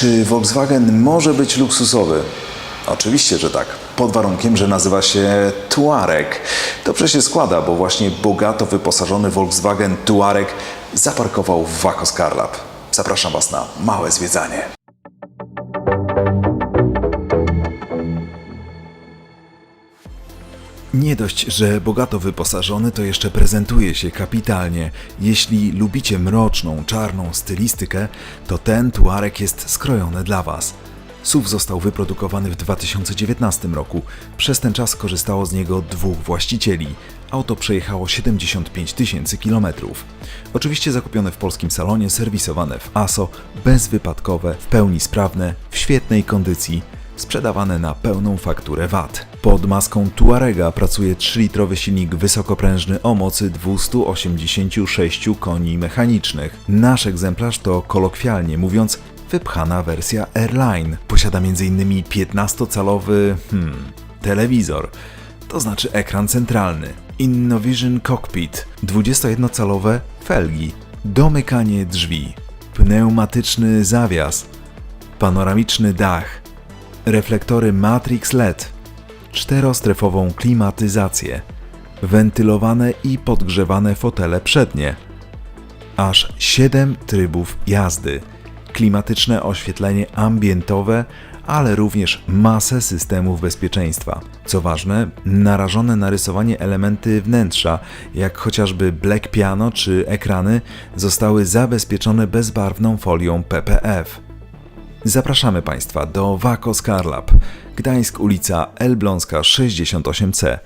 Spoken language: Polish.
Czy Volkswagen może być luksusowy? Oczywiście, że tak. Pod warunkiem, że nazywa się Tuareg. Dobrze się składa, bo właśnie bogato wyposażony Volkswagen Tuareg zaparkował w Waco Scarlab. Zapraszam Was na małe zwiedzanie. Nie dość, że bogato wyposażony, to jeszcze prezentuje się kapitalnie. Jeśli lubicie mroczną, czarną stylistykę, to ten tuarek jest skrojony dla Was. SUV został wyprodukowany w 2019 roku. Przez ten czas korzystało z niego dwóch właścicieli. Auto przejechało 75 tysięcy kilometrów. Oczywiście zakupione w polskim salonie, serwisowane w ASO, bezwypadkowe, w pełni sprawne, w świetnej kondycji sprzedawane na pełną fakturę VAT. Pod maską Tuarega pracuje 3-litrowy silnik wysokoprężny o mocy 286 koni mechanicznych. Nasz egzemplarz to kolokwialnie mówiąc wypchana wersja Airline. Posiada m.in. 15-calowy hmm, telewizor, to znaczy ekran centralny, InnoVision Cockpit, 21-calowe felgi, domykanie drzwi, pneumatyczny zawias, panoramiczny dach, reflektory Matrix LED, czterostrefową klimatyzację, wentylowane i podgrzewane fotele przednie, aż 7 trybów jazdy, klimatyczne oświetlenie ambientowe, ale również masę systemów bezpieczeństwa. Co ważne, narażone na rysowanie elementy wnętrza, jak chociażby black piano czy ekrany, zostały zabezpieczone bezbarwną folią PPF. Zapraszamy Państwa do Waco Scarlab, Gdańsk ulica Elbląska 68C.